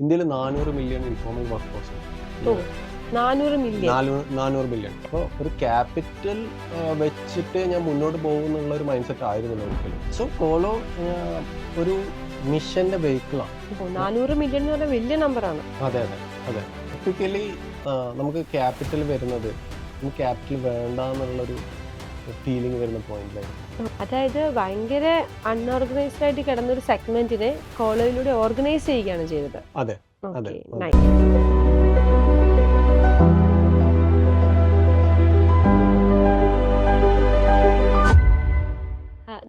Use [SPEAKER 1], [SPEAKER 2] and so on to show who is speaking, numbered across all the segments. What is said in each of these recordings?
[SPEAKER 1] ഇന്ത്യയിൽ നാനൂറ് million informal work force
[SPEAKER 2] നാനൂറ് മില്യൺ
[SPEAKER 1] അപ്പോൾ ഒരു ക്യാപിറ്റൽ വെച്ചിട്ട് ഞാൻ മുന്നോട്ട് പോകുന്നുള്ള ഒരു മൈൻഡ് സെറ്റ് ആയിരുന്നില്ല ഒരിക്കലും. സോ കോളോ ഒരു മിഷന്റെ വെഹിക്കിളാണ്
[SPEAKER 2] നാനൂറ് മില്യൺ എന്ന് പറഞ്ഞാൽ വലിയ നമ്പറാണ്
[SPEAKER 1] അതെ അതെ അതെ. ടിപ്പിക്കലി നമുക്ക് ക്യാപിറ്റൽ വരുന്നത് ക്യാപിറ്റൽ വേണ്ട എന്നുള്ളൊരു ഫീലിംഗ് വരുന്ന പോയിന്റിലായിരുന്നു
[SPEAKER 2] അതായത് ഭയങ്കര അൺഓർഗനൈസ്ഡ് ആയിട്ട് കിടന്ന ഒരു സെഗ്മെന്റിനെ കോളേജിലൂടെ ഓർഗനൈസ് ചെയ്യുകയാണ് ചെയ്തത്.
[SPEAKER 1] അതെ അതെ,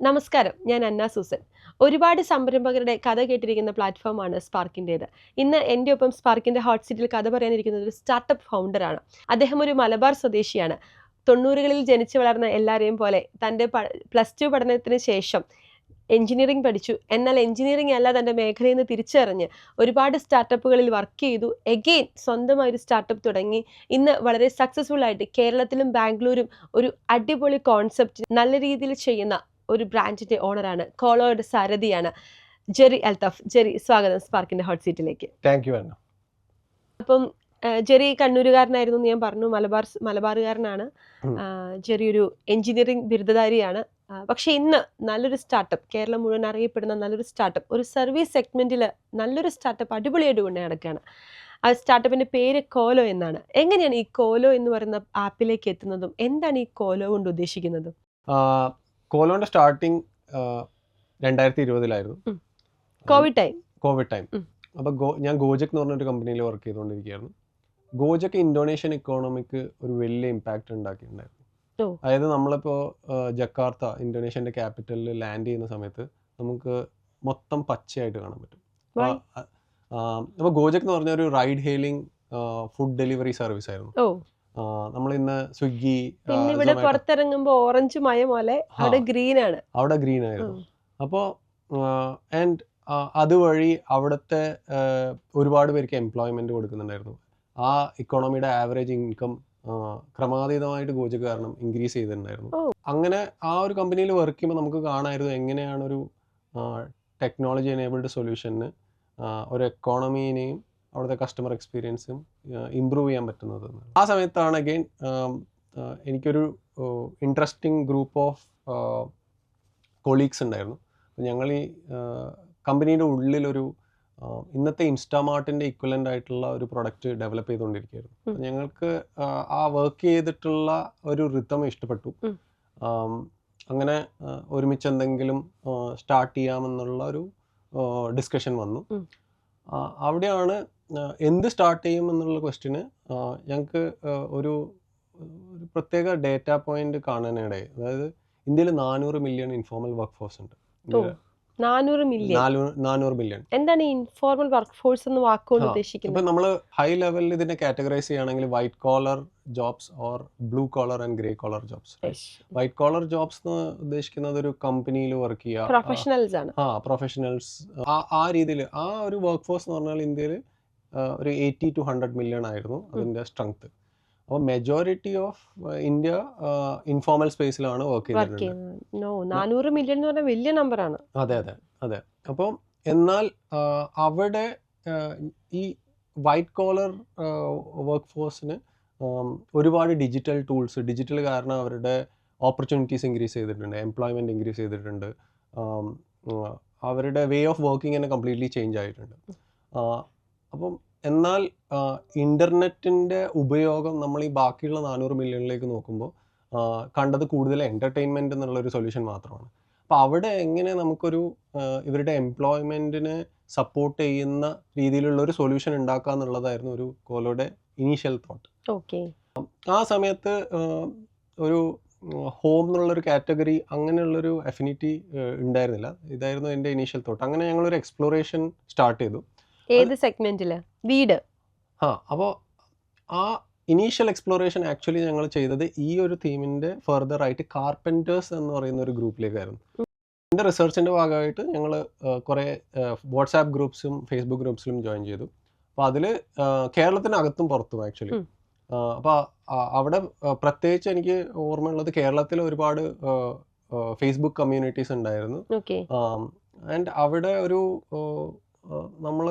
[SPEAKER 2] നമസ്കാരം ഞാൻ അന്ന സൂസൻ. ഒരുപാട് സംരംഭകരുടെ കഥ കേട്ടിരിക്കുന്ന പ്ലാറ്റ്ഫോമാണ് സ്പാർക്കിന്റേത് ഇന്ന് എന്റെ ഒപ്പം സ്പാർക്കിന്റെ ഹോട്ട് സീറ്റിൽ കഥ പറയാനിരിക്കുന്നത് ഒരു സ്റ്റാർട്ടപ്പ് ഫൗണ്ടറാണ് അദ്ദേഹം ഒരു മലബാർ സ്വദേശിയാണ്. തൊണ്ണൂറുകളിൽ ജനിച്ചു വളർന്ന എല്ലാവരെയും പോലെ തന്റെ പ്ലസ് ടു പഠനത്തിന് ശേഷം എഞ്ചിനീയറിംഗ് പഠിച്ചു. എന്നാൽ എഞ്ചിനീയറിംഗ് അല്ല തന്റെ മേഖലയിൽ നിന്ന് തിരിച്ചറിഞ്ഞ് ഒരുപാട് സ്റ്റാർട്ടപ്പുകളിൽ വർക്ക് ചെയ്തു. എഗെയിൻ സ്വന്തമായി ഒരു സ്റ്റാർട്ടപ്പ് തുടങ്ങി. ഇന്ന് വളരെ സക്സസ്ഫുൾ ആയിട്ട് കേരളത്തിലും ബാംഗ്ലൂരും ഒരു അടിപൊളി കോൺസെപ്റ്റ് നല്ല രീതിയിൽ ചെയ്യുന്ന ഒരു ബ്രാൻഡിന്റെ ഓണറാണ് കോളോയുടെ സാരഥിയാണ് ജെറി അൽത്തഫ്. ജെറി സ്വാഗതം സ്പാർക്കിന്റെ ഹോട്ട് സീറ്റിലേക്ക്.
[SPEAKER 1] താങ്ക് യു
[SPEAKER 2] അപ്പം ജെറി കണ്ണൂരുകാരനായിരുന്നു എന്ന് ഞാൻ പറഞ്ഞു. മലബാർ മലബാറുകാരനാണ്. ജെറി ഒരു എഞ്ചിനീയറിംഗ് ബിരുദധാരിയാണ്. പക്ഷെ ഇന്ന് നല്ലൊരു സ്റ്റാർട്ടപ്പ് കേരളം മുഴുവൻ അറിയപ്പെടുന്ന നല്ലൊരു സ്റ്റാർട്ടപ്പ് ഒരു സർവീസ് സെഗ്മെന്റിൽ നല്ലൊരു സ്റ്റാർട്ടപ്പ് അടിപൊളിയായിട്ട് കൊണ്ട് നടക്കുകയാണ്. ആ സ്റ്റാർട്ടപ്പിന്റെ പേര് കോലോ എന്നാണ്. എങ്ങനെയാണ് ഈ കോലോ എന്ന് പറയുന്ന ആപ്പിലേക്ക് എത്തുന്നതും എന്താണ് ഈ കോലോ കൊണ്ട് ഉദ്ദേശിക്കുന്നത്?
[SPEAKER 1] കോലോന്റെ സ്റ്റാർട്ടിങ് രണ്ടായിരത്തി ഇരുപതിലായിരുന്നു.
[SPEAKER 2] Covid time.
[SPEAKER 1] Covid time.
[SPEAKER 2] അപ്പൊ
[SPEAKER 1] അപ്പോൾ ഞാൻ ഗോജക് എന്ന് പറഞ്ഞൊരു കമ്പനിയിൽ വർക്ക് ചെയ്തുകൊണ്ടിരിക്കുകയായിരുന്നു. ഗോജക് ഇന്തോനേഷ്യൻ ഇക്കോണമിക്ക് ഒരു വലിയ ഇമ്പാക്റ്റ് ഉണ്ടാക്കിയിട്ടുണ്ടായിരുന്നു. അതായത് നമ്മളിപ്പോൾ ജക്കാർത്ത ഇന്തോനേഷ്യന്റെ ക്യാപിറ്റലിൽ ലാൻഡ് ചെയ്യുന്ന സമയത്ത് നമുക്ക് മൊത്തം പച്ചയായിട്ട് കാണാൻ പറ്റും.
[SPEAKER 2] അപ്പൊ
[SPEAKER 1] അപ്പോൾ ഗോജക് എന്ന് പറഞ്ഞ ഒരു ride hailing food delivery service ആയിരുന്നു. നമ്മൾ ഇന്ന് സ്വിഗ്ഗി
[SPEAKER 2] പിന്നെ ഇവിടെ പുറത്തിറങ്ങുമ്പോ ഓറഞ്ച് മയ പോലെ അവിടെ ഗ്രീൻ ആണ്.
[SPEAKER 1] അവിടെ ഗ്രീൻ ആയിരുന്നു.
[SPEAKER 2] അപ്പോ
[SPEAKER 1] അപ്പോൾ ആൻഡ് അതുവഴി അവിടുത്തെ ഒരുപാട് പേർക്ക് എംപ്ലോയ്മെന്റ് കൊടുക്കുന്നുണ്ടായിരുന്നു. ആ ഇക്കോണമിയുടെ ആവറേജ് ഇൻകം ക്രമാതീതമായിട്ട് ഗോജക്ക് കാരണം ഇൻക്രീസ് ചെയ്തിട്ടുണ്ടായിരുന്നു. അങ്ങനെ ആ ഒരു കമ്പനിയിൽ വർക്ക് ചെയ്യുമ്പോൾ നമുക്ക് കാണായിരുന്നു എങ്ങനെയാണ് ഒരു ടെക്നോളജി എനേബിൾഡ് സൊല്യൂഷന് ഒരു എക്കോണമീനെയും അവിടുത്തെ കസ്റ്റമർ എക്സ്പീരിയൻസും ഇമ്പ്രൂവ് ചെയ്യാൻ പറ്റുന്നത്. ആ സമയത്താണ് അഗെയിൻ എനിക്കൊരു ഇൻട്രസ്റ്റിംഗ് ഗ്രൂപ്പ് ഓഫ് കൊളീഗ്സ് ഉണ്ടായിരുന്നു. ഞങ്ങൾ ഈ കമ്പനിയുടെ ഉള്ളിലൊരു ഇന്നത്തെ ഇൻസ്റ്റാമാർട്ടിന്റെ ഇക്വലന്റ് ആയിട്ടുള്ള ഒരു പ്രൊഡക്റ്റ് ഡെവലപ്പ് ചെയ്തുകൊണ്ടിരിക്കുകയായിരുന്നു. ഞങ്ങൾക്ക് ആ, വർക്ക് ചെയ്തിട്ടുള്ള ഒരു റിത്തം ഇഷ്ടപ്പെട്ടു. അങ്ങനെ ഒരുമിച്ച് എന്തെങ്കിലും സ്റ്റാർട്ട് ചെയ്യാമെന്നുള്ള ഒരു ഡിസ്കഷൻ വന്നു. അവിടെയാണ് എന്ത് സ്റ്റാർട്ട് ചെയ്യും എന്നുള്ള ക്വസ്റ്റിന് ഞങ്ങൾക്ക് ഒരു ഒരു പ്രത്യേക ഡേറ്റ പോയിന്റ് കാണാനിടയായി. അതായത് ഇന്ത്യയിൽ നാനൂറ് മില്യൺ ഇൻഫോർമൽ വർക്ക് ഫോഴ്സ് ഉണ്ട്
[SPEAKER 2] നാനൂറ് മില്യൺ. എന്താണ് ഇൻഫോർമൽ വർക്ക് ഫോഴ്സ് എന്ന് വാക്കുകൊണ്ട് ഉദ്ദേശിക്കുന്നത്?
[SPEAKER 1] നമ്മൾ ഹൈ ലെവലിൽ ഇതിനെ കാറ്റഗറൈസ് ചെയ്യുകയാണെങ്കിൽ white collar jobs or blue collar and grey collar jobs white collar jobs എന്ന് ഉദ്ദേശിക്കുന്നത് ഒരു കമ്പനിയിൽ വർക്ക് ചെയ്യുക.
[SPEAKER 2] പ്രൊഫഷണൽസ് ആണ്.
[SPEAKER 1] ആ പ്രൊഫഷണൽസ് ആ രീതിയിൽ ആ ഒരു വർക്ക് ഫോഴ്സ് എന്ന് പറഞ്ഞാൽ ഇന്ത്യയിൽ ഒരു എയ്റ്റി ടു ഹൺഡ്രഡ് മില്യൺ ആയിരുന്നു അതിന്റെ സ്ട്രെങ്ത് അപ്പോൾ മെജോറിറ്റി ഓഫ് ഇന്ത്യ ഇൻഫോർമൽ സ്പേസിലാണ് വർക്ക്
[SPEAKER 2] ചെയ്യുന്നത്. നാനൂറ് മില്യൺ എന്ന് പറഞ്ഞാൽ വലിയ നമ്പറാണ്
[SPEAKER 1] അതെ അതെ അതെ. അപ്പം എന്നാൽ അവിടെ ഈ വൈറ്റ് കോളർ വർക്ക് ഫോഴ്സിന് ഒരുപാട് ഡിജിറ്റൽ ടൂൾസ് ഡിജിറ്റൽ കാരണം അവരുടെ ഓപ്പർച്യൂണിറ്റീസ് ഇൻക്രീസ് ചെയ്തിട്ടുണ്ട്. എംപ്ലോയ്മെന്റ് ഇൻക്രീസ് ചെയ്തിട്ടുണ്ട്. അവരുടെ വേ ഓഫ് വർക്കിംഗ് തന്നെ കംപ്ലീറ്റ്ലി ചേഞ്ച് ആയിട്ടുണ്ട്. അപ്പം എന്നാൽ ഇന്റർനെറ്റിന്റെ ഉപയോഗം നമ്മൾ ഈ ബാക്കിയുള്ള നാനൂറ് മില്യണിലേക്ക് നോക്കുമ്പോൾ കണ്ടത് കൂടുതൽ എന്റർടൈൻമെന്റ് എന്നുള്ളൊരു സൊല്യൂഷൻ മാത്രമാണ്. അപ്പോൾ അവിടെ എങ്ങനെ നമുക്കൊരു ഇവരുടെ എംപ്ലോയ്മെന്റിനെ സപ്പോർട്ട് ചെയ്യുന്ന രീതിയിലുള്ള ഒരു സൊല്യൂഷൻ ഉണ്ടാക്കുക എന്നുള്ളതായിരുന്നു ഒരു കോലോയുടെ ഇനീഷ്യൽ തോട്ട്
[SPEAKER 2] ഓക്കെ
[SPEAKER 1] ആ സമയത്ത് ഒരു ഹോം എന്നുള്ളൊരു കാറ്റഗറി അങ്ങനെയുള്ളൊരു അഫിനിറ്റി ഉണ്ടായിരുന്നില്ല. ഇതായിരുന്നു എന്റെ ഇനീഷ്യൽ തോട്ട് അങ്ങനെ ഞങ്ങളൊരു എക്സ്പ്ലോറേഷൻ സ്റ്റാർട്ട് ചെയ്തു.
[SPEAKER 2] ഏത് സെഗ്മെന്റിൽ വീട്.
[SPEAKER 1] ആ അപ്പോൾ ആ ഇനീഷ്യൽ എക്സ്പ്ലോറേഷൻ ആക്ച്വലി ഞങ്ങൾ ചെയ്തത് ഈ ഒരു തീമിന്റെ ഫർദർ ആയിട്ട് കാർപ്പന്റേഴ്സ് എന്ന് പറയുന്ന ഒരു ഗ്രൂപ്പിലേക്കായിരുന്നു എന്റെ റിസർച്ചിന്റെ ഭാഗമായിട്ട് ഞങ്ങൾ കുറേ വാട്സാപ്പ് ഗ്രൂപ്പ്സും ഫേസ്ബുക്ക് ഗ്രൂപ്പ്സിലും ജോയിൻ ചെയ്തു. അപ്പോൾ അതിൽ കേരളത്തിനകത്തും പുറത്തും ആക്ച്വലി. അപ്പോൾ അവിടെ പ്രത്യേകിച്ച് എനിക്ക് ഓർമ്മയുള്ളത് കേരളത്തിൽ ഒരുപാട് ഫേസ്ബുക്ക് കമ്മ്യൂണിറ്റീസ് ഉണ്ടായിരുന്നു. ആൻഡ് അവിടെ ഒരു നമ്മൾ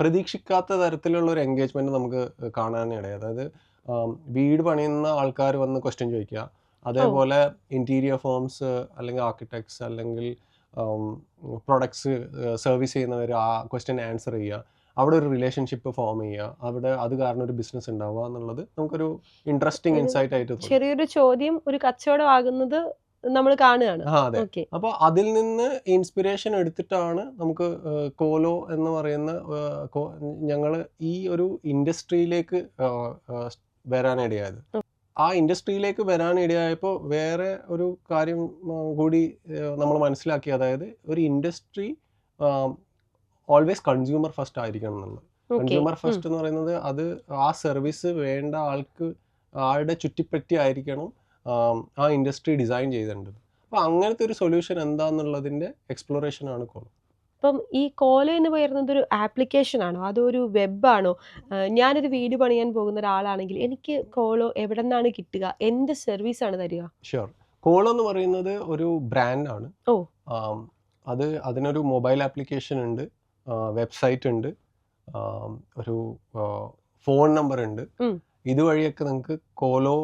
[SPEAKER 1] പ്രതീക്ഷിക്കാത്ത തരത്തിലുള്ള ഒരു എൻഗേജ്മെന്റ് നമുക്ക് കാണാനിടയായി അതായത് വീട് പണിയുന്ന ആൾക്കാർ വന്ന് ക്വസ്റ്റ്യൻ ചോദിക്കുക. അതേപോലെ ഇന്റീരിയർ ഫോംസ് അല്ലെങ്കിൽ ആർക്കിടെക്ട്സ് അല്ലെങ്കിൽ പ്രൊഡക്ട്സ് സർവീസ് ചെയ്യുന്നവർ ആ ക്വസ്റ്റ്യൻ ആൻസർ ചെയ്യുക. അവിടെ ഒരു റിലേഷൻഷിപ്പ് ഫോം ചെയ്യുക. അവിടെ അത് കാരണം ഒരു ബിസിനസ് ഉണ്ടാവുക എന്നുള്ളത് നമുക്കൊരു ഇൻട്രസ്റ്റിംഗ് ഇൻസൈറ്റ് ആയിട്ട്
[SPEAKER 2] ചെറിയൊരു ചോദ്യം ഒരു കച്ചവടം ആകുന്നത് നമ്മൾ കാണുകയാണ്.
[SPEAKER 1] ആ അതെ.
[SPEAKER 2] ഓക്കെ.
[SPEAKER 1] അപ്പോൾ അതിൽ നിന്ന് ഇൻസ്പിറേഷൻ എടുത്തിട്ടാണ് നമുക്ക് കോലോ എന്ന് പറയുന്ന ഞങ്ങൾ ഈ ഒരു ഇൻഡസ്ട്രിയിലേക്ക് വരാനിടയായത്. ആ ഇൻഡസ്ട്രിയിലേക്ക് വരാനിടയായപ്പോൾ വേറെ ഒരു കാര്യം കൂടി നമ്മൾ മനസ്സിലാക്കി. അതായത് ഒരു ഇൻഡസ്ട്രി ഓൾവേസ് കൺസ്യൂമർ ഫസ്റ്റ് ആയിരിക്കണം എന്നുള്ളത്. കൺസ്യൂമർ ഫസ്റ്റ് എന്ന് പറയുന്നത് അത് ആ സർവീസ് വേണ്ട ആൾക്ക് ആളുടെ ചുറ്റിപ്പറ്റി ആയിരിക്കണം. ആം, ഇൻഡസ്ട്രി ഡിസൈൻ ചെയ്തിട്ടുണ്ട്. അപ്പോൾ അങ്ങനത്തെ ഒരു സൊല്യൂഷൻ എന്താണെന്നുള്ളതിന്റെ എക്സ്പ്ലോറേഷൻ ആണ് കോൾ.
[SPEAKER 2] അപ്പം ഈ കോല എന്ന് പറയുന്നത് ഒരു ആപ്ലിക്കേഷൻ ആണോ അതോ ഒരു വെബാണോ? ഞാനൊരു വീട് പണിയാൻ പോകുന്ന ഒരാളാണെങ്കിൽ എനിക്ക് കോളോ എവിടെ നിന്നാണ് കിട്ടുക? എന്ത് സർവീസ് ആണ് തരിക?
[SPEAKER 1] ഷുവർ കോളോ എന്ന് പറയുന്നത് ഒരു ബ്രാൻഡ് ആണ്.
[SPEAKER 2] ഓ.
[SPEAKER 1] അത് അതിനൊരു മൊബൈൽ ആപ്ലിക്കേഷൻ ഉണ്ട് വെബ്സൈറ്റ് ഉണ്ട് ഒരു ഫോൺ നമ്പർ ഉണ്ട്. ഇതുവഴിയൊക്കെ നിങ്ങൾക്ക് കോലോ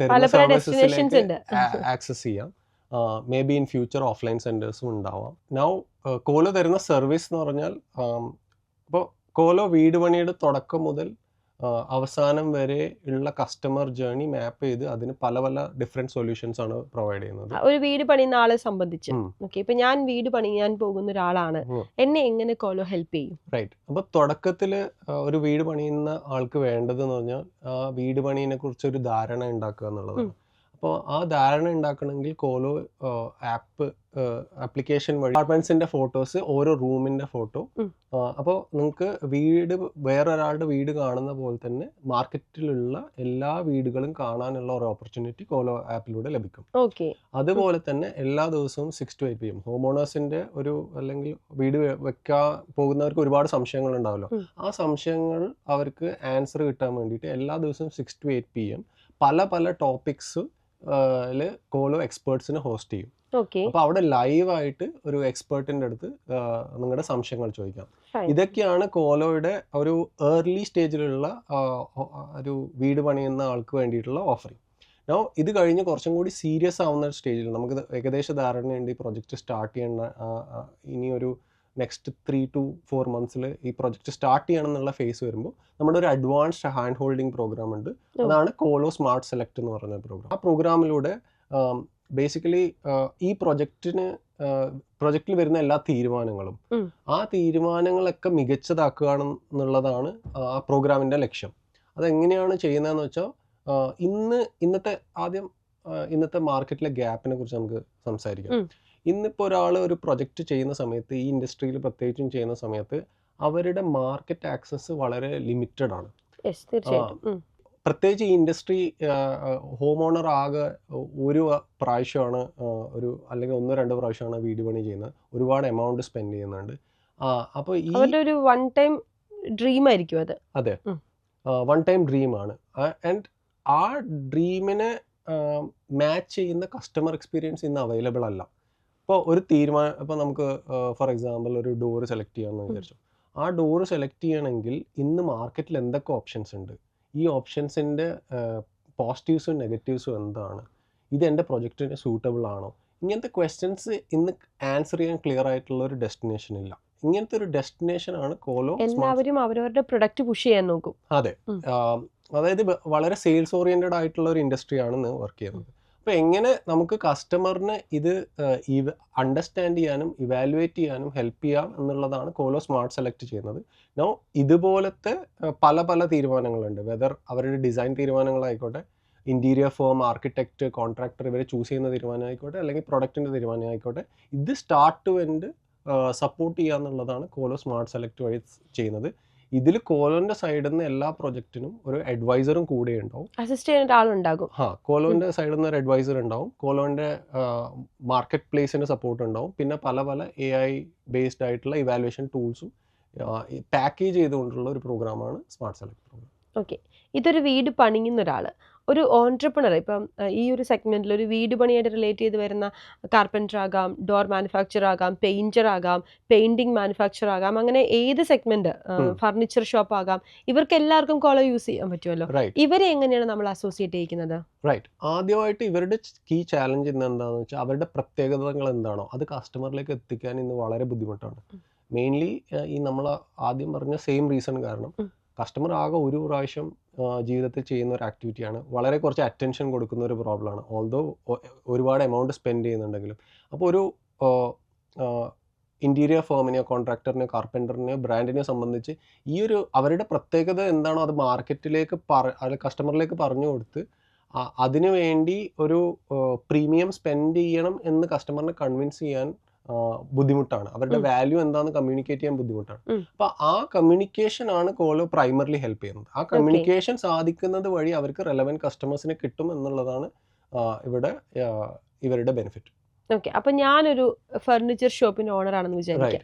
[SPEAKER 2] പല
[SPEAKER 1] തരുന്ന സർവീസസിലേക്ക് ആക്സസ് ചെയ്യാം. May be in future offline സെന്റേഴ്സും ഉണ്ടാവാം. നൗ കോലോ തരുന്ന സർവീസ് എന്ന് പറഞ്ഞാൽ ഇപ്പോൾ കോലോ വീട് പണിയുടെ തുടക്കം മുതൽ അവസാനം വരെ ഉള്ള കസ്റ്റമർ ജേർണി മാപ്പ് ചെയ്ത് അതിന് പല പല ഡിഫറെന്റ് സൊല്യൂഷൻസ് ആണ് പ്രൊവൈഡ് ചെയ്യുന്നത്.
[SPEAKER 2] ഒരു വീട് പണിയുന്ന ആളെ സംബന്ധിച്ച്. ഓക്കെ ഇപ്പൊ ഞാൻ വീട് പണിയാൻ പോകുന്ന ഒരാളാണ്. എന്നെ എങ്ങനെ കോലോ ഹെൽപ്പ് ചെയ്യും?
[SPEAKER 1] റൈറ്റ് അപ്പൊ തുടക്കത്തിൽ ഒരു വീട് പണിയുന്ന ആൾക്ക് വേണ്ടതെന്ന് പറഞ്ഞാൽ വീട് പണിയെ കുറിച്ച് ഒരു ധാരണ ഉണ്ടാക്കുക എന്നുള്ളതാണ്. അപ്പോൾ ആ ധാരണ ഉണ്ടാക്കണമെങ്കിൽ കോലോ ആപ്പ് ആപ്ലിക്കേഷൻ വഴി അപ്പാർട്ട്മെന്റ്സിന്റെ ഫോട്ടോസ് ഓരോ റൂമിന്റെ ഫോട്ടോ. അപ്പോൾ നിങ്ങൾക്ക് വീട് വേറൊരാളുടെ വീട് കാണുന്ന പോലെ തന്നെ മാർക്കറ്റിലുള്ള എല്ലാ വീടുകളും കാണാനുള്ള ഒരു ഓപ്പർച്യൂണിറ്റി കോലോ ആപ്പിലൂടെ ലഭിക്കും.
[SPEAKER 2] ഓക്കെ.
[SPEAKER 1] അതുപോലെ തന്നെ എല്ലാ ദിവസവും six to eight P M home ഓണേഴ്സിന്റെ ഒരു അല്ലെങ്കിൽ വീട് വെക്കാൻ പോകുന്നവർക്ക് ഒരുപാട് സംശയങ്ങൾ ഉണ്ടാവല്ലോ. ആ സംശയങ്ങൾ അവർക്ക് ആൻസർ കിട്ടാൻ വേണ്ടിയിട്ട് എല്ലാ ദിവസവും six to eight P M പല പല ടോപ്പിക്സ് കോലോ എക്സ്പേർട്സിനെ ഹോസ്റ്റ് ചെയ്യും. അപ്പൊ അവിടെ ലൈവായിട്ട് ഒരു എക്സ്പേർട്ടിന്റെ അടുത്ത് നിങ്ങളുടെ സംശയങ്ങൾ ചോദിക്കാം. ഇതൊക്കെയാണ് കോലോയുടെ ഒരു ഏർലി സ്റ്റേജിലുള്ള ഒരു വീട് പണിയുന്ന ആൾക്ക് വേണ്ടിയിട്ടുള്ള ഓഫറിങ്. നോ ഇത് കഴിഞ്ഞ് കുറച്ചും കൂടി സീരിയസ് ആവുന്ന സ്റ്റേജിൽ നമുക്ക് ഏകദേശ ധാരണയുണ്ട് ഈ പ്രൊജക്റ്റ് സ്റ്റാർട്ട് ചെയ്യേണ്ട ഇനി ഒരു നെക്സ്റ്റ് ത്രീ ടു ഫോർ മന്ത്സിൽ ഈ പ്രോജക്റ്റ് സ്റ്റാർട്ട് ചെയ്യണം എന്നുള്ള ഫേസ് വരുമ്പോൾ നമ്മുടെ ഒരു അഡ്വാൻസ്ഡ് ഹാൻഡ് ഹോൾഡിംഗ് പ്രോഗ്രാം ഉണ്ട്. അതാണ് കോലോ സ്മാർട്ട് സെലക്ട് എന്ന് പറയുന്ന പ്രോഗ്രാം ആ പ്രോഗ്രാമിലൂടെ ബേസിക്കലി ഈ പ്രൊജക്റ്റിന് പ്രൊജക്റ്റിൽ വരുന്ന എല്ലാ തീരുമാനങ്ങളും. ആ തീരുമാനങ്ങളൊക്കെ മികച്ചതാക്കുക എന്നുള്ളതാണ് ആ പ്രോഗ്രാമിന്റെ ലക്ഷ്യം. അതെങ്ങനെയാണ് ചെയ്യുന്നതെന്ന് വെച്ചാൽ ഇന്ന് ഇന്നത്തെ ആദ്യം ഇന്നത്തെ മാർക്കറ്റിലെ ഗ്യാപ്പിനെ കുറിച്ച് നമുക്ക് സംസാരിക്കാം. ഇന്നിപ്പോൾ ഒരാൾ ഒരു പ്രൊജക്റ്റ് ചെയ്യുന്ന സമയത്ത് ഈ ഇൻഡസ്ട്രിയിൽ പ്രത്യേകിച്ചും ചെയ്യുന്ന സമയത്ത് അവരുടെ മാർക്കറ്റ് ആക്സസ് വളരെ ലിമിറ്റഡ് ആണ്. പ്രത്യേകിച്ച് ഈ ഇൻഡസ്ട്രി ഹോം ഓണർ ആകെ ഒരു പ്രാവശ്യമാണ് ഒരു അല്ലെങ്കിൽ ഒന്നോ രണ്ടോ പ്രാവശ്യമാണ് വീട് പണി ചെയ്യുന്നത്. ഒരുപാട് എമൗണ്ട് സ്പെൻഡ് ചെയ്യുന്നുണ്ട്. അപ്പോൾ ഈ
[SPEAKER 2] ഒരു വൺ ടൈം ഡ്രീം ആയിരിക്കും അത്.
[SPEAKER 1] അതെ. വൺ ടൈം ഡ്രീമാണ് ആൻഡ് ആ ഡ്രീമിനെ മാച്ച് ചെയ്യുന്ന കസ്റ്റമർ എക്സ്പീരിയൻസ് ഇന്ന് അവൈലബിൾ അല്ല. ഇപ്പോൾ ഒരു തീരുമാനം ഇപ്പോൾ നമുക്ക് ഫോർ എക്സാമ്പിൾ ഒരു ഡോറ് സെലക്ട് ചെയ്യാമെന്ന് വിചാരിച്ചു. ആ ഡോറ് സെലക്ട് ചെയ്യണമെങ്കിൽ ഇന്ന് മാർക്കറ്റിൽ എന്തൊക്കെ ഓപ്ഷൻസ് ഉണ്ട്? ഈ ഓപ്ഷൻസിന്റെ പോസിറ്റീവ്സും നെഗറ്റീവ്സും എന്താണ്? ഇത് എന്റെ പ്രൊജക്റ്റിന് സൂട്ടബിൾ ആണോ? ഇങ്ങനത്തെ ക്വസ്റ്റ്യൻസ് ഇന്ന് ആൻസർ ചെയ്യാൻ ക്ലിയർ ആയിട്ടുള്ള ഒരു ഡെസ്റ്റിനേഷൻ ഇല്ല. ഇങ്ങനത്തെ ഒരു ഡെസ്റ്റിനേഷൻ ആണ് കോലോ
[SPEAKER 2] എല്ലാവരും അവരവരുടെ പ്രൊഡക്റ്റ് പുഷ് ചെയ്യാൻ നോക്കും.
[SPEAKER 1] അതെ. അതായത് വളരെ സെയിൽസ് ഓറിയന്റഡ് ആയിട്ടുള്ള ഒരു ഇൻഡസ്ട്രി ആണ് വർക്ക് ചെയ്യുന്നത്. അപ്പോൾ എങ്ങനെ നമുക്ക് കസ്റ്റമറിന് ഇത് അണ്ടർസ്റ്റാൻഡ് ചെയ്യാനും ഇവാലുവേറ്റ് ചെയ്യാനും ഹെൽപ്പ് ചെയ്യാം എന്നുള്ളതാണ് കോലോ സ്മാർട്ട് സെലക്ട് ചെയ്യുന്നത്. നോ ഇതുപോലത്തെ പല പല തീരുമാനങ്ങളുണ്ട്. വെദർ അവരുടെ ഡിസൈൻ തീരുമാനങ്ങളായിക്കോട്ടെ ഇന്റീരിയർ ഫോം ആർക്കിടെക്ട് കോൺട്രാക്ടർ ഇവരെ ചൂസ് ചെയ്യുന്ന തീരുമാനമായിക്കോട്ടെ അല്ലെങ്കിൽ പ്രൊഡക്റ്റിന്റെ തീരുമാനമായിക്കോട്ടെ ഇത് സ്റ്റാർട്ട് ടു എൻഡ് സപ്പോർട്ട് ചെയ്യുക എന്നുള്ളതാണ് കോലോ സ്മാർട്ട് സെലക്ട് വഴി ചെയ്യുന്നത്. ഇതിൽ കോലോന്റെ സൈഡിൽ നിന്ന് എല്ലാ പ്രൊജക്റ്റിനും ഒരു അഡ്വൈസറും കൂടെ ഉണ്ടാവും
[SPEAKER 2] അസിസ്റ്റ് ചെയ്യുന്ന ആളുണ്ടാകും
[SPEAKER 1] ആ കോലോന്റെ സൈഡിൽ നിന്ന് ഒരു അഡ്വൈസർ ഉണ്ടാവും. കോലോന്റെ മാർക്കറ്റ് പ്ലേസിന്റെ സപ്പോർട്ട് ഉണ്ടാവും. പിന്നെ പല പല എ ഐ ബേസ്ഡ് ആയിട്ടുള്ള ഇവാലുവേഷൻ ടൂൾസും പാക്കേജ് ചെയ്തുകൊണ്ടുള്ള ഒരു പ്രോഗ്രാമാണ് സ്മാർട്ട് സെലക്ട് പ്രോഗ്രാം
[SPEAKER 2] ഓക്കെ ഇതൊരു വീട് പണിയുന്ന ഒരാൾ ഒരു ഓൺട്രപ്രണർ ഇപ്പം ഈ ഒരു സെഗ്മെന്റിൽ ഒരു വീട് പണിയായിട്ട് റിലേറ്റ് ചെയ്ത് വരുന്ന കാർപ്പന്റർ ആകാം ഡോർ മാനുഫാക്ചർ ആകാം പെയിന്റർ ആകാം പെയിന്റിങ് മാനുഫാക്ചർ ആകാം അങ്ങനെ ഏത് സെഗ്മെന്റ് ഫർണിച്ചർ ഷോപ്പ് ആകാം ഇവർക്ക് എല്ലാവർക്കും കോളോ യൂസ് ചെയ്യാൻ പറ്റുമല്ലോ. ഇവരെ എങ്ങനെയാണ് നമ്മൾ അസോസിയേറ്റ് ചെയ്യിക്കുന്നത്?
[SPEAKER 1] റൈറ്റ് ആദ്യമായിട്ട് ഇവരുടെ കീ ചാലഞ്ച് ഇന്ന് എന്താണെന്ന് വെച്ചാൽ അവരുടെ പ്രത്യേകതകൾ എന്താണോ അത് കസ്റ്റമറിലേക്ക് എത്തിക്കാൻ ഇന്ന് വളരെ ബുദ്ധിമുട്ടാണ്. മെയിൻലി ഈ നമ്മൾ ആദ്യം പറഞ്ഞ സെയിം റീസൺ കാരണം. കസ്റ്റമർ ആകെ ഒരു പ്രാവശ്യം ജീവിതത്തിൽ ചെയ്യുന്ന ഒരു ആക്ടിവിറ്റിയാണ്. വളരെ കുറച്ച് അറ്റൻഷൻ കൊടുക്കുന്ന ഒരു പ്രോബ്ലമാണ് ഓൾദോ ഒരുപാട് എമൗണ്ട് സ്പെൻഡ് ചെയ്യുന്നുണ്ടെങ്കിലും. അപ്പോൾ ഒരു ഇന്റീരിയർ ഫേമിനെയോ കോൺട്രാക്ടറിനെയോ കാർപ്പന്ററിനെയോ ബ്രാൻഡിനെയോ സംബന്ധിച്ച് ഈ ഒരു അവരുടെ പ്രത്യേകത എന്താണോ അത് മാർക്കറ്റിലേക്ക് പറ അല്ലെങ്കിൽ കസ്റ്റമറിലേക്ക് പറഞ്ഞു കൊടുത്ത് അതിനു വേണ്ടി ഒരു പ്രീമിയം സ്പെൻഡ് ചെയ്യണം എന്ന് കസ്റ്റമറിനെ കൺവിൻസ് ചെയ്യാൻ ബുദ്ധിമുട്ടാണ്. അവരുടെ വാല്യൂ എന്താണെന്ന് കമ്മ്യൂണിക്കേറ്റ് ചെയ്യാൻ ബുദ്ധിമുട്ടാണ്. അപ്പൊ ആ കമ്മ്യൂണിക്കേഷൻ ആണ് കോൾ പ്രൈമറിലി ഹെൽപ്പ് ചെയ്യുന്നത്. ആ കമ്മ്യൂണിക്കേഷൻ സാധിക്കുന്നത് വഴി അവർക്ക് റെലവെന്റ് കസ്റ്റമേഴ്സിനെ കിട്ടും എന്നുള്ളതാണ് ഇവിടെ ഇവരുടെ ബെനിഫിറ്റ്
[SPEAKER 2] ഓക്കെ അപ്പൊ ഞാനൊരു ഫർണിച്ചർ ഷോപ്പിന്റെ ഓണർ ആണെന്ന് വിചാരിക്കാം.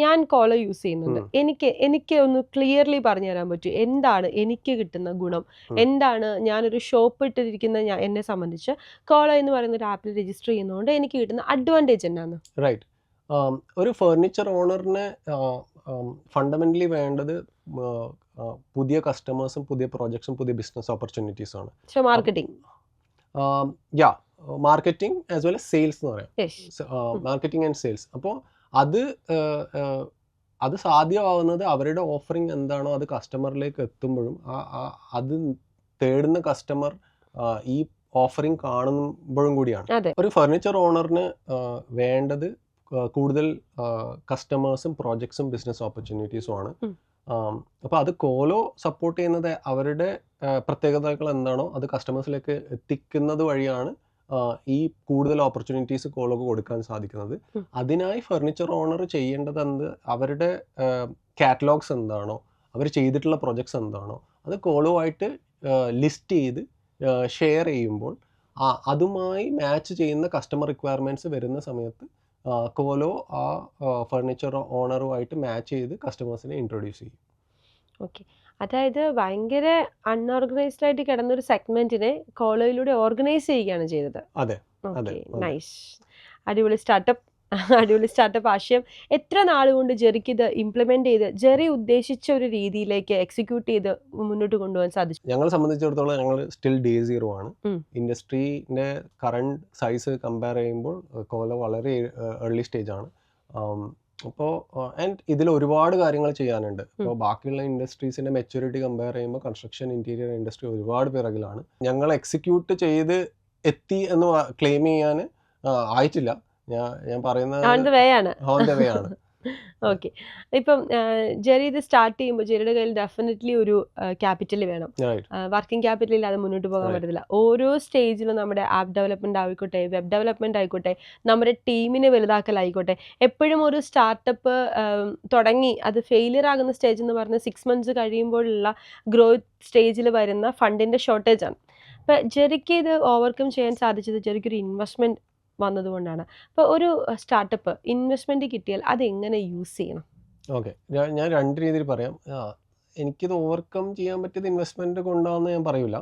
[SPEAKER 2] ഞാൻ കോള യൂസ് ചെയ്യുന്നുണ്ട്. എനിക്ക് എനിക്ക് ഒന്ന് ക്ലിയർലി പറഞ്ഞു തരാൻ പറ്റും. എന്താണ് എനിക്ക് കിട്ടുന്ന ഗുണം. എന്താണ് ഞാനൊരു ഷോപ്പ് ഇട്ടിരിക്കുന്ന ഞാൻ എന്നെ സംബന്ധിച്ച് കോള എന്ന് പറയുന്ന ഒരു ആപ്പിൽ രജിസ്റ്റർ ചെയ്യുന്നതുകൊണ്ട് എനിക്ക് കിട്ടുന്ന അഡ്വാന്റേജ് എന്നാണ്.
[SPEAKER 1] റൈറ്റ് ഒരു ഫർണിച്ചർ ഓണറിന് ഫണ്ടമെന്റലി വേണ്ടത് പുതിയ കസ്റ്റമേഴ്സും പുതിയ പ്രോജക്ട്സും പുതിയ ബിസിനസ് ഓപ്പർച്യൂണിറ്റീസും ആണ്.
[SPEAKER 2] Marketing
[SPEAKER 1] yeah marketing as well sales എന്ന് പറയാം. മാർക്കറ്റിംഗ് ആൻഡ് സെയിൽസ് അപ്പോൾ അത് അത് സാധ്യമാവുന്നത് അവരുടെ ഓഫറിങ് എന്താണോ അത് കസ്റ്റമറിലേക്ക് എത്തുമ്പോഴും ആ- അത് തേടുന്ന കസ്റ്റമർ ഈ ഓഫറിങ് കാണുമ്പോഴും കൂടിയാണ്. ഒരു ഫർണിച്ചർ ഓണറിന് വേണ്ടത് കൂടുതൽ കസ്റ്റമേഴ്സും പ്രോജക്ട്സും ബിസിനസ് ഓപ്പർച്യൂണിറ്റീസും ആണ്. അപ്പോൾ അത് കോലോ സപ്പോർട്ട് ചെയ്യുന്നത് അവരുടെ പ്രത്യേകതകൾ എന്താണോ അത് കസ്റ്റമേഴ്സിലേക്ക് എത്തിക്കുന്നത് വഴിയാണ് ഈ കൂടുതൽ ഓപ്പർച്യൂണിറ്റീസ് കോളൊക്കെ കൊടുക്കാൻ സാധിക്കുന്നത്. അതിനായി ഫർണിച്ചർ ഓണർ ചെയ്യേണ്ടത് എന്ത് അവരുടെ കാറ്റലോഗ്സ് എന്താണോ? അവർ ചെയ്തിട്ടുള്ള പ്രൊജക്ട്സ് എന്താണോ? അത് കോളുമായിട്ട് ലിസ്റ്റ് ചെയ്ത് ഷെയർ ചെയ്യുമ്പോൾ അതുമായി മാച്ച് ചെയ്യുന്ന കസ്റ്റമർ റിക്വയർമെന്റ്സ് വരുന്ന സമയത്ത് കോലോ ആ ഫർണിച്ചർ ഓണറുമായിട്ട് മാച്ച് ചെയ്ത് കസ്റ്റമേഴ്സിനെ ഇൻട്രൊഡ്യൂസ് ചെയ്യും.
[SPEAKER 2] ഓക്കെ അതായത് ഭയങ്കര അൺഓർഗനൈസ്ഡ് ആയിട്ട് കിടന്ന ഒരു സെഗ്മെന്റിനെ കോളോയിലൂടെ ഓർഗനൈസ് ചെയ്യുകയാണ് ചെയ്തത്.
[SPEAKER 1] അതെ
[SPEAKER 2] നൈസ് അടിപൊളി സ്റ്റാർട്ടപ്പ് അടിപൊളി സ്റ്റാർട്ടപ്പ് ആശയം. എത്ര നാൾ കൊണ്ട് ജെറിക്ക് ഇത് ഇംപ്ലിമെന്റ് ചെയ്ത് ജെറി ഉദ്ദേശിച്ച ഒരു രീതിയിലേക്ക് എക്സിക്യൂട്ട് ചെയ്ത് മുന്നോട്ട് കൊണ്ടുപോകാൻ സാധിച്ചു?
[SPEAKER 1] ഞങ്ങളെ സംബന്ധിച്ചിടത്തോളം ഞങ്ങൾ സ്റ്റിൽ ഡേ സീറോ ആണ്. ഇൻഡസ്ട്രീന്റെ കറണ്ട് സൈസ് കമ്പയർ ചെയ്യുമ്പോൾ കോല വളരെ ഏർലി സ്റ്റേജ് ആണ്. അപ്പോൾ ആൻഡ് ഇതിൽ ഒരുപാട് കാര്യങ്ങൾ ചെയ്യാനുണ്ട്. അപ്പോൾ ബാക്കിയുള്ള ഇൻഡസ്ട്രീസിന്റെ മെച്ചൂരിറ്റി കമ്പയർ ചെയ്യുമ്പോൾ കൺസ്ട്രക്ഷൻ ഇന്റീരിയർ ഇൻഡസ്ട്രി ഒരുപാട് പിറകിലാണ്. ഞങ്ങൾ എക്സിക്യൂട്ട് ചെയ്ത് എത്തി എന്ന് ക്ലെയിം ചെയ്യാൻ ആയിട്ടില്ല. ഞാൻ ഞാൻ പറയുന്നത്
[SPEAKER 2] ഓൺ ദ വേ ആണ്. ഓക്കെ. ഇപ്പം ജെറി ഇത് സ്റ്റാർട്ട് ചെയ്യുമ്പോൾ ജെറിയുടെ കയ്യിൽ ഡെഫിനറ്റ്ലി ഒരു ക്യാപിറ്റൽ വേണം. വർക്കിംഗ് ക്യാപിറ്റൽ ഇല്ലാതെ മുന്നോട്ട് പോകാൻ. പറ്റത്തില്ല. ഓരോ സ്റ്റേജിലും നമ്മുടെ ആപ്പ് ഡെവലപ്മെന്റ് ആയിക്കോട്ടെ വെബ് ഡെവലപ്മെന്റ് ആയിക്കോട്ടെ നമ്മുടെ ടീമിനെ വലുതാക്കലായിക്കോട്ടെ എപ്പോഴും ഒരു സ്റ്റാർട്ടപ്പ് തുടങ്ങി അത് ഫെയിലിയർ ആകുന്ന സ്റ്റേജ് എന്ന് പറഞ്ഞ സിക്സ് മന്ത്സ് കഴിയുമ്പോഴുള്ള ഗ്രോത്ത് സ്റ്റേജിൽ വരുന്ന ഫണ്ടിന്റെ ഷോർട്ടേജ് ആണ്. അപ്പോൾ ജെറിക്ക് ഇത് ഓവർകം ചെയ്യാൻ സാധിച്ചത് ജെറിക്ക് ഒരു ഇൻവെസ്റ്റ്മെന്റ് വന്നതുകൊണ്ടാണ്. അപ്പോൾ ഒരു സ്റ്റാർട്ടപ്പ് ഇൻവെസ്റ്റ്മെന്റ് കിട്ടിയാൽ അത് എങ്ങനെ യൂസ് ചെയ്യണം?
[SPEAKER 1] ഓക്കെ. ഞാൻ രണ്ട് രീതിയിൽ പറയാം. എനിക്കിത് ഓവർകം ചെയ്യാൻ പറ്റിയത് ഇൻവെസ്റ്റ്മെന്റ് കൊണ്ടാന്ന് ഞാൻ പറയൂല.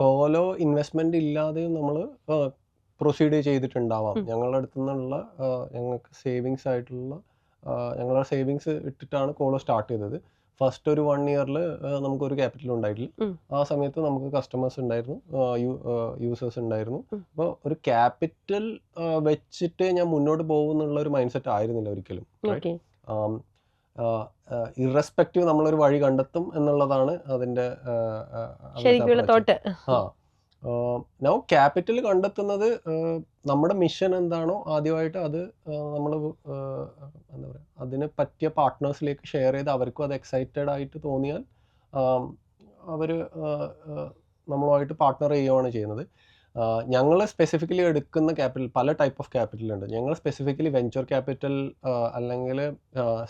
[SPEAKER 1] കോലോ ഇൻവെസ്റ്റ്മെന്റ് ഇല്ലാതെയും നമ്മൾ പ്രൊസീഡ് ചെയ്തിട്ടുണ്ടാവാം. ഞങ്ങളുടെ അടുത്തു നിന്നുള്ള ഞങ്ങൾക്ക് സേവിങ്സ് ആയിട്ടുള്ള ഞങ്ങളുടെ സേവിങ്സ് ഇട്ടിട്ടാണ് കോളോ സ്റ്റാർട്ട് ചെയ്തത്. ഫസ്റ്റ് ഒരു വൺ ഇയറിൽ നമുക്കൊരു ക്യാപിറ്റൽ ഉണ്ടായിട്ടില്ല. ആ സമയത്ത് നമുക്ക് കസ്റ്റമേഴ്സ് ഉണ്ടായിരുന്നു. യൂസേഴ്സ് ഉണ്ടായിരുന്നു. അപ്പോൾ ഒരു ക്യാപിറ്റൽ വെച്ചിട്ട് ഞാൻ മുന്നോട്ട് പോകുന്നുള്ള ഒരു മൈൻഡ് സെറ്റ് ആയിരുന്നില്ല ഒരിക്കലും ഇറസ്പെക്റ്റീവ് നമ്മളൊരു വഴി കണ്ടെത്തും എന്നുള്ളതാണ്
[SPEAKER 2] അതിന്റെ
[SPEAKER 1] ആ നൗ ക്യാപിറ്റൽ കണ്ടെത്തുന്നത് നമ്മുടെ മിഷൻ എന്താണോ ആദ്യമായിട്ട് അത് നമ്മൾ അതിന് പറ്റിയ പാർട്ട്നേഴ്സിലേക്ക് ഷെയർ ചെയ്ത് അവർക്കും അത് എക്സൈറ്റഡ് ആയിട്ട് തോന്നിയാൽ അവർ നമ്മളുമായിട്ട് പാർട്ട്ണർ ചെയ്യുകയാണ് ചെയ്യുന്നത്. ഞങ്ങൾ സ്പെസിഫിക്കലി എടുക്കുന്ന ക്യാപിറ്റൽ പല ടൈപ്പ് ഓഫ് ക്യാപിറ്റൽ ഉണ്ട്. ഞങ്ങൾ സ്പെസിഫിക്കലി വെഞ്ചർ ക്യാപിറ്റൽ അല്ലെങ്കിൽ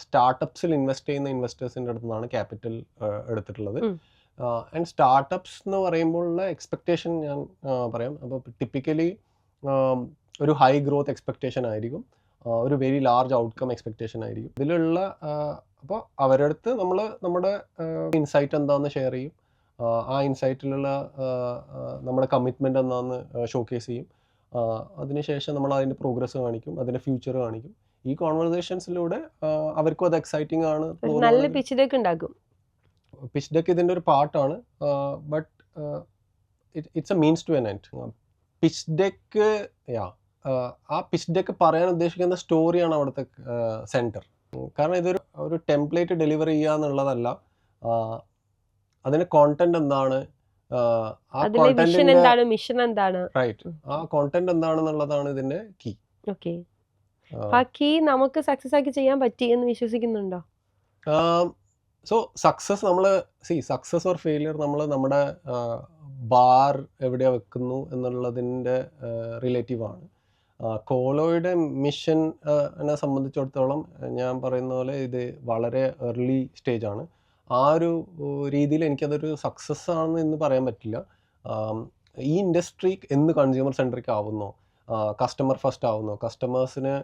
[SPEAKER 1] സ്റ്റാർട്ടപ്സിൽ ഇൻവെസ്റ്റ് ചെയ്യുന്ന ഇൻവെസ്റ്റേഴ്സിന്റെ അടുത്ത് നിന്നാണ് ക്യാപിറ്റൽ എടുത്തിട്ടുള്ളത്. ആൻഡ് സ്റ്റാർട്ടപ്സ് എന്ന് പറയുമ്പോഴുള്ള എക്സ്പെക്റ്റേഷൻ ഞാൻ പറയാം. അപ്പോൾ ടിപ്പിക്കലി ഒരു ഹൈ ഗ്രോത്ത് എക്സ്പെക്റ്റേഷൻ ആയിരിക്കും. ഒരു വെരി ലാർജ് ഔട്ട്കം എക്സ്പെക്റ്റേഷൻ ആയിരിക്കും. ഇതിലുള്ള അപ്പോൾ അവരുടെ അടുത്ത് നമ്മൾ നമ്മുടെ ഇൻസൈറ്റ് എന്താണെന്ന് ഷെയർ ചെയ്യും. ആ, ഇൻസൈറ്റിലുള്ള നമ്മുടെ കമ്മിറ്റ്മെന്റ് എന്താണെന്ന് ഷോക്കേസ് ചെയ്യും. അതിനുശേഷം നമ്മൾ അതിന്റെ പ്രോഗ്രസ് കാണിക്കും അതിന്റെ ഫ്യൂച്ചർ കാണിക്കും. ഈ കോൺവെർസേഷൻസിലൂടെ അവർക്കും അത് എക്സൈറ്റിംഗ് ആണ്
[SPEAKER 2] നല്ല പിച്ച് ഡെക്ക് ഉണ്ടാക്കും.
[SPEAKER 1] പിച്ച് ഡെക്ക് ഇതിന്റെ ഒരു പാർട്ടാണ് but it's a means to an end pitch deck yeah ആ പിച്ച് ഡെക്ക് പറയാൻ ഉദ്ദേശിക്കുന്ന സ്റ്റോറിയാണ് അവിടുത്തെ സെന്റർ കാരണം ഇതൊരു ഒരു ടെംപ്ലേറ്റ് ഡെലിവർ ചെയ്യുക എന്നുള്ളതല്ല. അതിന് കോണ്ടന്റ് എന്താണ്? ആ, കോണ്ടന്റിന്റെ
[SPEAKER 2] എന്താണ്? മിഷൻ എന്താണ്?
[SPEAKER 1] റൈറ്റ് ആ കോണ്ടന്റ് എന്താണെന്നുള്ളതാണ് ഇതിന്റെ കീ
[SPEAKER 2] ഓക്കെ ആ. കീ നമുക്ക് സക്സസ് ആക്കി ചെയ്യാൻ പറ്റി എന്ന് വിശ്വസിക്കുന്നുണ്ടോ?
[SPEAKER 1] സോ സക്സസ് നമ്മൾ സി സക്സസ് ഓർ ഫെയിലിയർ നമ്മൾ നമ്മുടെ ബാർ എവിടെയാ വെക്കുന്നു എന്നുള്ളതിന്റെ റിലേറ്റീവ് ആണ്. കോലോയുടെ മിഷൻ എന്നെ സംബന്ധിച്ചിടത്തോളം ഞാൻ പറയുന്ന പോലെ ഇത് വളരെ ഏർലി സ്റ്റേജ് ആണ്. ആ ഒരു രീതിയിൽ എനിക്കതൊരു സക്സസ് ആണെന്ന് ഇന്ന് പറയാൻ പറ്റില്ല. ഈ ഇൻഡസ്ട്രി എന്ന് കൺസ്യൂമർ സെൻട്രിക് ആവുന്നോ കസ്റ്റമർ ഫസ്റ്റ് ആവുന്നു കസ്റ്റമേഴ്സിന്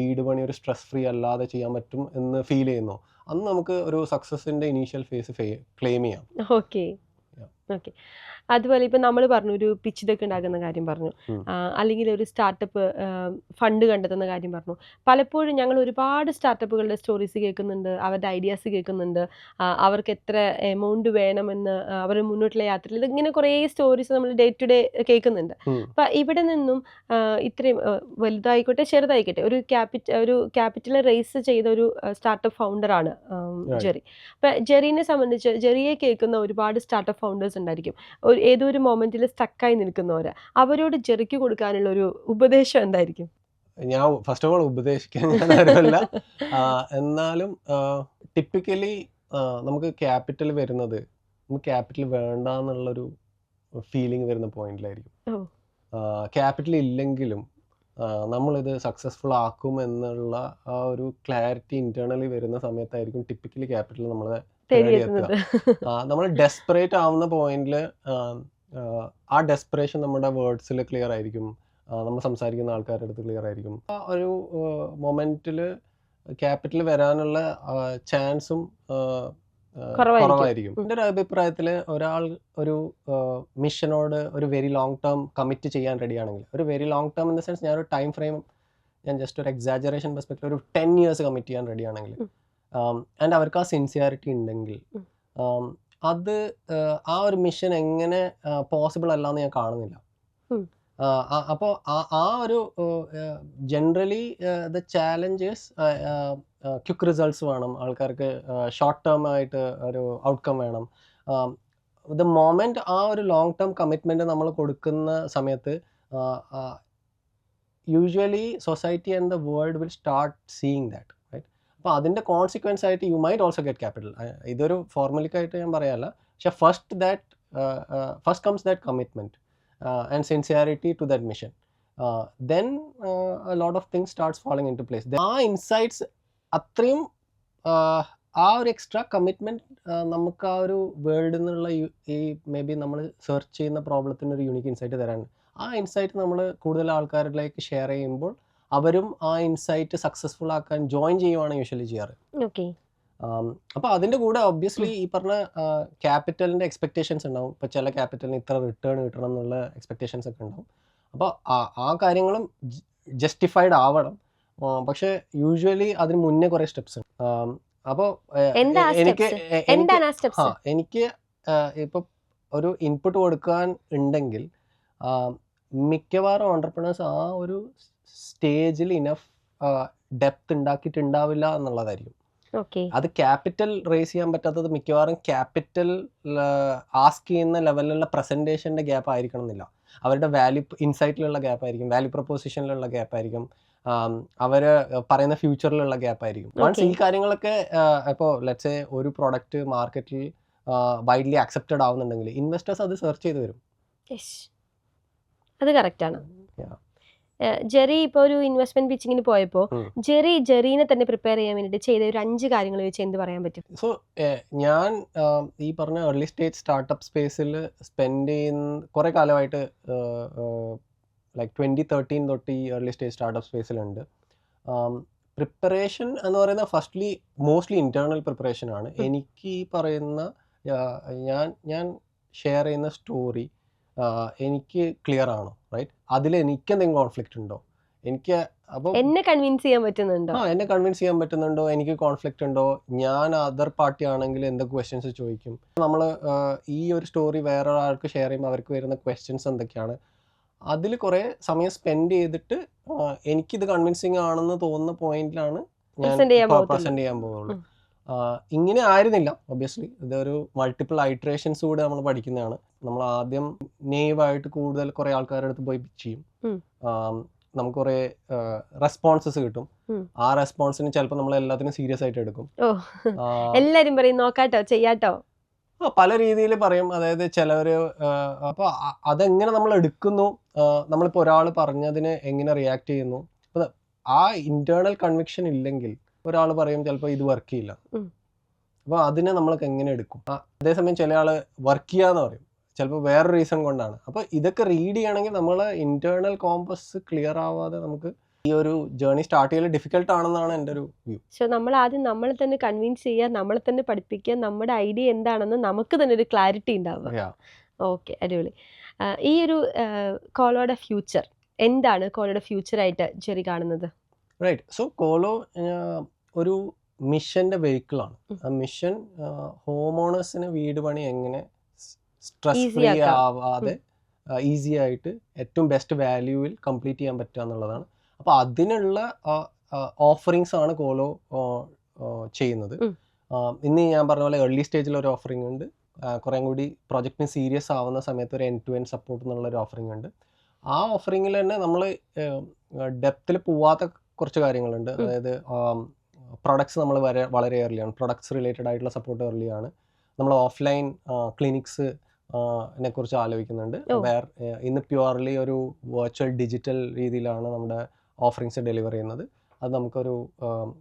[SPEAKER 1] വീട് പണി ഒരു സ്ട്രെസ് ഫ്രീ അല്ലാതെ ചെയ്യാൻ പറ്റും എന്ന് ഫീൽ ചെയ്യുന്നു അന്ന് നമുക്ക് ഒരു സക്സസിന്റെ ഇനീഷ്യൽ ഫേസ് ക്ലെയിം ചെയ്യാം.
[SPEAKER 2] Okay
[SPEAKER 1] Yeah.
[SPEAKER 2] ഓക്കെ അതുപോലെ ഇപ്പം നമ്മൾ പറഞ്ഞു ഒരു പിച്ച് ഇതൊക്കെ ഉണ്ടാക്കുന്ന കാര്യം പറഞ്ഞു. അല്ലെങ്കിൽ ഒരു സ്റ്റാർട്ടപ്പ് ഫണ്ട് കണ്ടെത്തുന്ന കാര്യം പറഞ്ഞു. പലപ്പോഴും ഞങ്ങൾ ഒരുപാട് സ്റ്റാർട്ടപ്പുകളുടെ സ്റ്റോറീസ് കേൾക്കുന്നുണ്ട് അവരുടെ ഐഡിയാസ് കേൾക്കുന്നുണ്ട്. അവർക്ക് എത്ര എമൗണ്ട് വേണമെന്ന് അവർ മുന്നോട്ടുള്ള യാത്രയിൽ ഇതിങ്ങനെ കുറേ സ്റ്റോറീസ് നമ്മൾ ഡേ ടു ഡേ കേൾക്കുന്നുണ്ട്. അപ്പം ഇവിടെ നിന്നും ഇത്രയും വലുതായിക്കോട്ടെ ചെറുതായിക്കോട്ടെ ഒരു ക്യാപിറ്റ ഒരു ക്യാപിറ്റൽ റേസ് ചെയ്ത ഒരു സ്റ്റാർട്ടപ്പ് ഫൗണ്ടറാണ്
[SPEAKER 1] ആണ്
[SPEAKER 2] ജെറി. അപ്പം ജെറിനെ സംബന്ധിച്ച് ജെറിയെ കേൾക്കുന്ന ഒരുപാട് സ്റ്റാർട്ടപ്പ് ഫൗണ്ടേഴ്സ് ഉണ്ടായിരിക്കും. ഒരു ഏതോ ഒരു മൊമെന്റിൽ സ്റ്റക്കായി നിൽക്കുന്നവര്. അവരോട് ജെറിക്ക് കൊടുക്കാനുള്ള ഒരു ഉപദേശം എന്തായിരിക്കും?
[SPEAKER 1] ഞാൻ ഫസ്റ്റ് ഓഫ് ഓൾ ഉപദേശിക്കാൻ ഞാൻ എന്നാലും ടിപ്പിക്കലി നമുക്ക് ക്യാപിറ്റൽ വരുന്നത് നമുക്ക് ക്യാപിറ്റൽ വേണ്ട എന്നുള്ളൊരു ഫീലിംഗ് വരുന്ന പോയിന്റിലായിരിക്കും ക്യാപിറ്റൽ ഇല്ലെങ്കിലും നമ്മളിത് സക്സസ്ഫുൾ ആക്കും എന്നുള്ള ആ ഒരു ക്ലാരിറ്റി ഇന്റേണലി വരുന്ന സമയത്തായിരിക്കും ടിപ്പിക്കലി ക്യാപിറ്റൽ നമ്മളെ തേടി നമ്മൾ ഡെസ്പറേറ്റ് ആവുന്ന പോയിന്റിൽ ആ ഡെസ്പറേഷൻ നമ്മുടെ വേർഡ്സിൽ ക്ലിയർ ആയിരിക്കും. നമ്മൾ സംസാരിക്കുന്ന ആൾക്കാരുടെ അടുത്ത് ക്ലിയർ ആയിരിക്കും. ആ ഒരു മൊമെന്റിൽ ക്യാപിറ്റൽ വരാനുള്ള ചാൻസും
[SPEAKER 2] കുറവായിരിക്കും.
[SPEAKER 1] കുറവായിരിക്കും. എന്റെ ഒരു അഭിപ്രായത്തിൽ ഒരാൾ ഒരു മിഷനോട് ഒരു വെരി ലോങ് ടേം കമ്മിറ്റ് ചെയ്യാൻ റെഡിയാണെങ്കിൽ ഒരു very long term in the sense ഞാനൊരു ടൈം ഫ്രെയിം ഞാൻ ജസ്റ്റ് ഒരു എക്സാജറേഷൻ പെർസ്പെക്റ്റീവ് ഒരു ടെൻ ഇയേഴ്സ് കമ്മിറ്റ് ചെയ്യാൻ റെഡിയാണെങ്കിൽ ആൻഡ് അവർക്ക് ആ സിൻസിയാരിറ്റി ഉണ്ടെങ്കിൽ അത് ആ, ഒരു മിഷൻ എങ്ങനെ പോസിബിൾ അല്ല എന്ന് ഞാൻ കാണുന്നില്ല. അപ്പോൾ ആ ഒരു generally the challenges quick results വേണം. ആൾക്കാർക്ക് ഷോർട്ട് ടേം ആയിട്ട് ഒരു ഔട്ട്കം വേണം. ദ മോമെന്റ് ആ ഒരു ലോങ് ടേം കമ്മിറ്റ്മെന്റ് നമ്മൾ കൊടുക്കുന്ന സമയത്ത് usually society and the world will start seeing that അപ്പോൾ അതിന്റെ കോൺസിക്വൻസ് ആയിട്ട് you might also get capital ഇതൊരു ഫോർമലിക്കായിട്ട് ഞാൻ പറയാനല്ല പക്ഷെ first that first comes that commitment and sincerity to that mission then lot of things starts following in to place ആ insights അത്രയും ആ ഒരു എക്സ്ട്രാ കമ്മിറ്റ്മെന്റ് നമുക്ക് ആ ഒരു വേൾഡിൽ നിന്നുള്ള ഈ മേ ബി നമ്മൾ സെർച്ച് ചെയ്യുന്ന പ്രോബ്ലത്തിന് ഒരു യൂണിക് ഇൻസൈറ്റ് തരാൻ. ആ ഇൻസൈറ്റ് നമ്മൾ കൂടുതൽ ആൾക്കാരിലേക്ക് ഷെയർ ചെയ്യുമ്പോൾ അവരും ആ ഇൻസൈറ്റ് സക്സസ്ഫുൾ ആക്കാൻ ജോയിൻ ചെയ്യുവാണ് യൂഷ്വലി ചെയ്യാറ്. അപ്പൊ അതിന്റെ കൂടെ ഒബ്വിയസ്ലി ഈ പറഞ്ഞ ക്യാപിറ്റലിന്റെ എക്സ്പെക്ടേഷൻസ് ഉണ്ടാവും. ഇപ്പൊ ചില ക്യാപിറ്റലിന് ഇത്ര റിട്ടേൺ കിട്ടണം എന്നുള്ള എക്സ്പെക്ടേഷൻസ് ഒക്കെ ഉണ്ടാവും. അപ്പോൾ ആ കാര്യങ്ങളും ജസ്റ്റിഫൈഡ് ആവണം. പക്ഷെ യൂഷ്വലി അതിന് മുന്നേ കുറെ സ്റ്റെപ്സ് അപ്പോൾ
[SPEAKER 2] എന്താ ആ
[SPEAKER 1] എനിക്ക് എനിക്ക് ഇപ്പം ഒരു ഇൻപുട്ട് കൊടുക്കാൻ ഉണ്ടെങ്കിൽ മിക്കവാറും ഓണ്ടർപ്രണേഴ്സ് ആ ഒരു സ്റ്റേജിൽ ഇനഫ് ഡെപ്ത് ഉണ്ടാക്കിയിട്ടുണ്ടാവില്ല എന്നുള്ളതായിരിക്കും. അത് ക്യാപിറ്റൽ റേസ് ചെയ്യാൻ പറ്റാത്തത് മിക്കവാറും ക്യാപിറ്റൽ ആസ്ക് ചെയ്യുന്ന ലെവലിലുള്ള പ്രസന്റേഷന്റെ ഗ്യാപ്പ് ആയിരിക്കണം എന്നില്ല. അവരുടെ വാല്യൂ ഇൻസൈറ്റിലുള്ള ഗ്യാപ്പ് ആയിരിക്കും വാല്യൂ പ്രൊപ്പോസിഷനിലുള്ള ഗ്യാപ്പ് ആയിരിക്കും അവർ പറയുന്ന ഫ്യൂച്ചറിലുള്ള ഗ്യാപ്പ് ആയിരിക്കും. മീൻസ് ഈ കാര്യങ്ങളൊക്കെ ഇപ്പോൾ ലെറ്റ്സ് എ ഒരു പ്രോഡക്റ്റ് മാർക്കറ്റിൽ വൈഡ്ലി അക്സെപ്റ്റഡ് ആവുന്നുണ്ടെങ്കിൽ ഇൻവെസ്റ്റേഴ്സ് അത് സെർച്ച് ചെയ്ത് വരും.
[SPEAKER 2] അത് കറക്റ്റാണ്.
[SPEAKER 1] ആണ്
[SPEAKER 2] ജെറി ഇപ്പോൾ ഒരു ഇൻവെസ്റ്റ്മെന്റ് പിച്ചിങ്ങിന് പോയപ്പോൾ ജെറി ജെറീനെ തന്നെ പ്രിപ്പയർ ചെയ്യാൻ വേണ്ടിയിട്ട് ചെയ്ത ഒരു അഞ്ച് കാര്യങ്ങൾ വെച്ച് എന്ത് പറയാൻ പറ്റും?
[SPEAKER 1] സോ ഞാൻ ഈ പറഞ്ഞ ഏർലി സ്റ്റേജ് സ്റ്റാർട്ടപ്പ് സ്പേസിൽ സ്പെൻഡ് ചെയ്യുന്ന കുറേ കാലമായിട്ട് ലൈക്ക് ട്വന്റി തേർട്ടീൻ തൊട്ട് ഈ ഏർലി സ്റ്റേജ് സ്റ്റാർട്ടപ്പ് സ്പേസിലുണ്ട് പ്രിപ്പറേഷൻ എന്ന് പറയുന്ന ഫസ്റ്റ്ലി മോസ്റ്റ്ലി ഇന്റേണൽ പ്രിപ്പറേഷൻ ആണ് എനിക്ക് ഈ പറയുന്ന ഞാൻ ഞാൻ ഷെയർ ചെയ്യുന്ന സ്റ്റോറി എനിക്ക് ക്ലിയർ ആണോ റൈറ്റ് അതിൽ എനിക്ക് എന്തെങ്കിലും കോൺഫ്ലിക്റ്റ് ഉണ്ടോ? എനിക്ക് അപ്പോൾ
[SPEAKER 2] എന്നെ കൺവിൻസ് ചെയ്യാൻ പറ്റുന്നുണ്ടോ?
[SPEAKER 1] ആ എന്നെ കൺവിൻസ് ചെയ്യാൻ പറ്റുന്നുണ്ടോ? എനിക്ക് കോൺഫ്ലിക്റ്റ് ഉണ്ടോ? ഞാൻ അതർ പാർട്ടി ആണെങ്കിൽ എന്തൊക്കെ ക്വസ്റ്റ്യൻസ് ചോദിക്കും? നമ്മൾ ഈ ഒരു സ്റ്റോറി വേറെ ഒരാൾക്ക് ഷെയർ ചെയ്യുമ്പോൾ അവർക്ക് വരുന്ന ക്വസ്റ്റ്യൻസ് എന്തൊക്കെയാണ്? അതിൽ കുറേ സമയം സ്പെൻഡ് ചെയ്തിട്ട് എനിക്കിത് കൺവിൻസിങ് ആണെന്ന് തോന്നുന്ന പോയിന്റിലാണ് ഞാൻ. പ്രസന്റ് ചെയ്യാൻ പോകുള്ളൂ ഇങ്ങനെ ആയിരുന്നില്ല ഒബിയസ്ലി ഇതൊരു മൾട്ടിപ്പിൾ ഐട്രേഷൻസ് കൂടെ നമ്മൾ പഠിക്കുന്നതാണ്. നമ്മൾ ആദ്യം നെയ്വായിട്ട് കൂടുതൽ കുറെ ആൾക്കാരുടെ അടുത്ത് പോയി പിച്ച് ചെയ്യും. നമുക്ക് കുറെ റെസ്പോൺസസ് കിട്ടും. ആ റെസ്പോൺസിന് ചിലപ്പോൾ നമ്മൾ എല്ലാത്തിനും സീരിയസ് ആയിട്ട് എടുക്കും.
[SPEAKER 2] എല്ലാരും പറയും നോക്കാട്ടോ ചെയ്യാട്ടോ.
[SPEAKER 1] പല രീതിയിൽ പറയും. അതായത് ചിലവര് അപ്പൊ അതെങ്ങനെ നമ്മൾ എടുക്കുന്നു? നമ്മളിപ്പോ ഒരാൾ പറഞ്ഞതിന് എങ്ങനെ റിയാക്ട് ചെയ്യുന്നു? ആ ഇന്റേണൽ കൺവിക്ഷൻ ഇല്ലെങ്കിൽ ഒരാൾ പറയും ചിലപ്പോൾ ഇത് വർക്ക് ചെയ്യില്ല. അപ്പൊ അതിനെ നമ്മൾക്ക് എങ്ങനെ എടുക്കും? അതേസമയം ചില ആൾ വർക്ക് ചെയ്യാന്ന് പറയും. ചിലപ്പോൾ വേറെ റീസൺ കൊണ്ടാണ്. അപ്പോൾ ഇതൊക്കെ റീഡ് ചെയ്യണമെങ്കിൽ നമ്മൾ ഇന്റേണൽ കോമ്പസ് ക്ലിയർ ആവാതെ നമുക്ക് ഈ ഒരു ജേർണി സ്റ്റാർട്ട് ചെയ്യൽ ഡിഫിക്കൽട്ട് ആണെന്നാണ് എന്റെ ഒരു വ്യൂ
[SPEAKER 2] സോ നമ്മൾ ആദ്യം നമ്മളെ തന്നെ കൺവിൻസ് ചെയ്യുക നമ്മളെ തന്നെ പഠിപ്പിക്കുക നമ്മുടെ ഐഡിയ എന്താണെന്ന് നമുക്ക് തന്നെ ഒരു ക്ലാരിറ്റി ഉണ്ടാവുക. ഓക്കെ അടിപൊളി. ഈ ഒരു കോളോയുടെ ഫ്യൂച്ചർ എന്താണ് കോളോയുടെ ഫ്യൂച്ചറായിട്ട് ജെറി കാണുന്നത്?
[SPEAKER 1] റൈറ്റ് സോ കോലോ ഒരു മിഷന്റെ വെഹിക്കിളാണ്. ആ മിഷൻ ഹോം ഓണേഴ്സിന് വീട് പണി എങ്ങനെ സ്ട്രെസ് ഫ്രീ ആവാതെ ഈസി ആയിട്ട് ഏറ്റവും ബെസ്റ്റ് വാല്യൂവിൽ കംപ്ലീറ്റ് ചെയ്യാൻ പറ്റുക എന്നുള്ളതാണ്. അപ്പോൾ അതിനുള്ള ഓഫറിങ്സ് ആണ് കോലോ ചെയ്യുന്നത്. ഇന്ന് ഞാൻ പറഞ്ഞ പോലെ ഏർലി സ്റ്റേജിൽ ഒരു ഓഫറിംഗ് ഉണ്ട്. കുറേ കൂടി പ്രൊജക്റ്റിന് സീരിയസ് ആവുന്ന സമയത്ത് ഒരു എൻ ടു എൻ സപ്പോർട്ട് എന്നുള്ള ഒരു ഓഫറിംഗ് ഉണ്ട്. ആ ഓഫറിങ്ങിൽ തന്നെ നമ്മൾ ഡെപ്തിൽ പോവാത്ത കുറച്ച് കാര്യങ്ങളുണ്ട്. അതായത് പ്രൊഡക്ട്സ് നമ്മൾ വരെ വളരെ ഏർലിയാണ് പ്രൊഡക്ട്സ് റിലേറ്റഡ് ആയിട്ടുള്ള സപ്പോർട്ട് ഏർലിയാണ് നമ്മൾ ഓഫ്ലൈൻ ക്ലിനിക്സ് കുറിച്ച് ആലോചിക്കുന്നുണ്ട്. വേർ ഇന്ന് പ്യുവർലി ഒരു വെർച്വൽ ഡിജിറ്റൽ രീതിയിലാണ് നമ്മുടെ ഓഫറിങ്സ് ഡെലിവർ ചെയ്യുന്നത്. അത് നമുക്കൊരു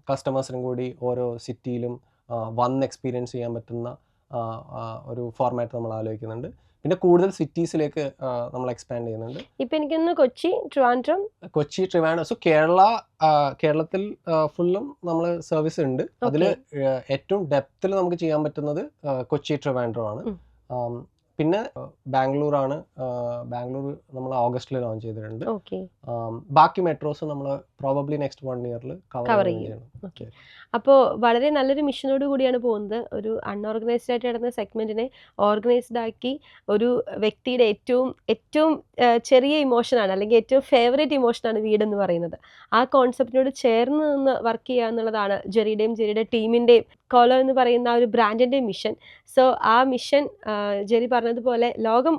[SPEAKER 1] കസ്റ്റമേഴ്സിനും കൂടി ഓരോ സിറ്റിയിലും വന്ന് എക്സ്പീരിയൻസ് ചെയ്യാൻ പറ്റുന്ന ഒരു ഫോർമാറ്റ് നമ്മൾ ആലോചിക്കുന്നുണ്ട്. പിന്നെ കൂടുതൽ സിറ്റീസിലേക്ക് നമ്മൾ എക്സ്പാൻഡ് ചെയ്യുന്നുണ്ട്.
[SPEAKER 2] ഇപ്പൊ എനിക്കൊന്ന് കൊച്ചി ട്രിവാൻഡ്രം.
[SPEAKER 1] കൊച്ചി ട്രിവാൻഡ്രം സോ കേരള കേരളത്തിൽ ഫുള്ളും നമ്മൾ സർവീസ് ഉണ്ട്. അതിൽ ഏറ്റവും ഡെപ്തിൽ നമുക്ക് ചെയ്യാൻ പറ്റുന്നത് കൊച്ചി ട്രിവാൻഡ്രം ആണ് പിന്നെ ബാംഗ്ലൂർ ആണ് ബാംഗ്ലൂർ നമ്മൾ ഓഗസ്റ്റിൽ ലോഞ്ച് ചെയ്തിട്ടുണ്ട്. ബാക്കി മെട്രോസ് നമ്മൾ പ്രോബബ്ലി നെക്സ്റ്റ് വൺ ഇയറിൽ കവർ
[SPEAKER 2] ചെയ്യും.
[SPEAKER 1] ചെയ്യണം
[SPEAKER 2] ഓക്കെ അപ്പോൾ വളരെ നല്ലൊരു മിഷനോട് കൂടിയാണ് പോകുന്നത്. ഒരു അൺഓർഗനൈസ്ഡ് ആയിട്ട് കിടന്ന സെഗ്മെന്റിനെ ഓർഗനൈസ്ഡ് ആക്കി ഒരു വ്യക്തിയുടെ ഏറ്റവും ഏറ്റവും ചെറിയ ഇമോഷനാണ് അല്ലെങ്കിൽ ഏറ്റവും ഫേവറേറ്റ് ഇമോഷനാണ് വീടെന്ന് എന്ന് പറയുന്നത്. ആ കോൺസെപ്റ്റിനോട് ചേർന്ന് നിന്ന് വർക്ക് ചെയ്യുക എന്നുള്ളതാണ് ജെറിയുടെയും ജെറിയുടെ ടീമിന്റെയും കോലോ എന്ന് പറയുന്ന ആ ഒരു ബ്രാൻഡിന്റെ മിഷൻ സോ ആ മിഷൻ ജെറി പറഞ്ഞതുപോലെ ലോകം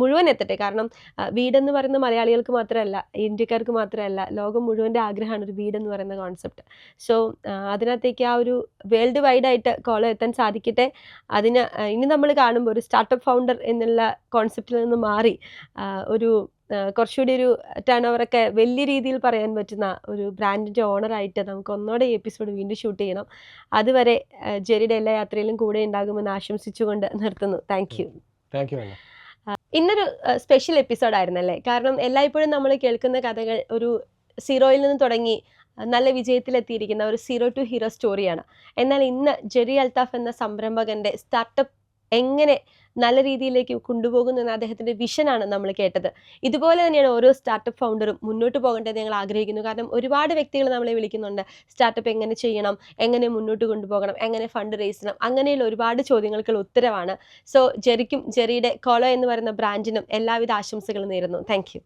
[SPEAKER 2] മുഴുവൻ എത്തട്ടെ. കാരണം വീടെന്ന് പറയുന്ന മലയാളികൾക്ക് മാത്രമല്ല ഇന്ത്യക്കാർക്ക് മാത്രമല്ല ലോകം മുഴുവന്റെ ആഗ്രഹമാണ് ഒരു വീടെന്ന് പറയുന്ന കോൺസെപ്റ്റ് സോ അതിനകത്തേക്ക് ആ ഒരു വേൾഡ് വൈഡ് ആയിട്ട് കോളം എത്താൻ സാധിക്കട്ടെ. അതിന് ഇനി നമ്മൾ കാണുമ്പോൾ ഒരു സ്റ്റാർട്ടപ്പ് ഫൗണ്ടർ എന്നുള്ള കോൺസെപ്റ്റിൽ നിന്ന് മാറി ഒരു കുറച്ചുകൂടി ഒരു ടേൺ ഓവറൊക്കെ വലിയ രീതിയിൽ പറയാൻ പറ്റുന്ന ഒരു ബ്രാൻഡിന്റെ ഓണറായിട്ട് നമുക്ക് ഒന്നോടെ ഈ എപ്പിസോഡ് വീണ്ടും ഷൂട്ട് ചെയ്യണം. അതുവരെ ജെറിയുടെ എല്ലാ യാത്രയിലും കൂടെ ഉണ്ടാകുമെന്ന് ആശംസിച്ചുകൊണ്ട് നിർത്തുന്നു. താങ്ക് യു
[SPEAKER 1] താങ്ക് യു
[SPEAKER 2] ഇന്നൊരു സ്പെഷ്യൽ എപ്പിസോഡ് ആയിരുന്നല്ലേ? കാരണം എല്ലായ്പ്പോഴും നമ്മൾ കേൾക്കുന്ന കഥകൾ ഒരു സീറോയിൽ നിന്ന് തുടങ്ങി നല്ല വിജയത്തിലെത്തിയിരിക്കുന്ന ഒരു സീറോ ടു ഹീറോ സ്റ്റോറിയാണ് എന്നാൽ ഇന്ന് ജെറി അൽത്താഫ് എന്ന സംരംഭകന്റെ സ്റ്റാർട്ടപ്പ് എങ്ങനെ നല്ല രീതിയിലേക്ക് കൊണ്ടുപോകുന്നു എന്ന അദ്ദേഹത്തിന്റെ വിഷനാണ് നമ്മൾ കേട്ടത്. ഇതുപോലെ തന്നെയാണ് ഓരോ സ്റ്റാർട്ടപ്പ് ഫൗണ്ടറും മുന്നോട്ട് പോകേണ്ടത് ഞങ്ങൾ ആഗ്രഹിക്കുന്നു. കാരണം ഒരുപാട് വ്യക്തികൾ നമ്മളെ വിളിക്കുന്നുണ്ട്. സ്റ്റാർട്ടപ്പ് എങ്ങനെ ചെയ്യണം? എങ്ങനെ മുന്നോട്ട് കൊണ്ടുപോകണം? എങ്ങനെ ഫണ്ട് റേസ് ചെയ്യണം? അങ്ങനെയുള്ള ഒരുപാട് ചോദ്യങ്ങൾക്കുള്ള ഉത്തരവാണ്. സോ ജെറിക്കും ജെറിയുടെ കോളോ എന്ന് പറയുന്ന ബ്രാൻഡിനും എല്ലാവിധ ആശംസകളും നേരുന്നു. Thank you